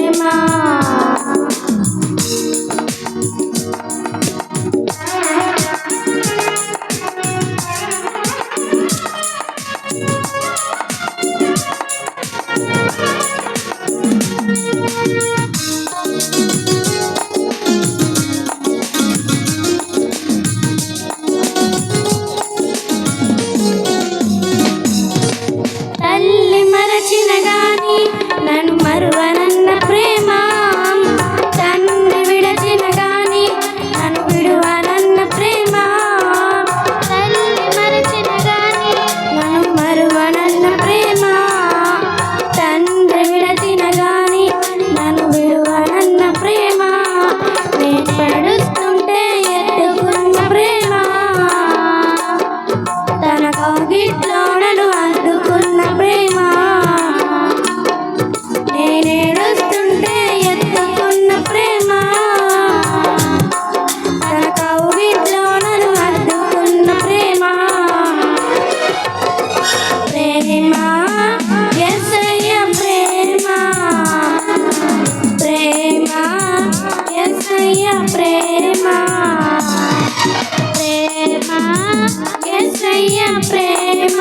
ま ప్రేమ. ప్రేమ ఎస్ఐయ ప్రేమ.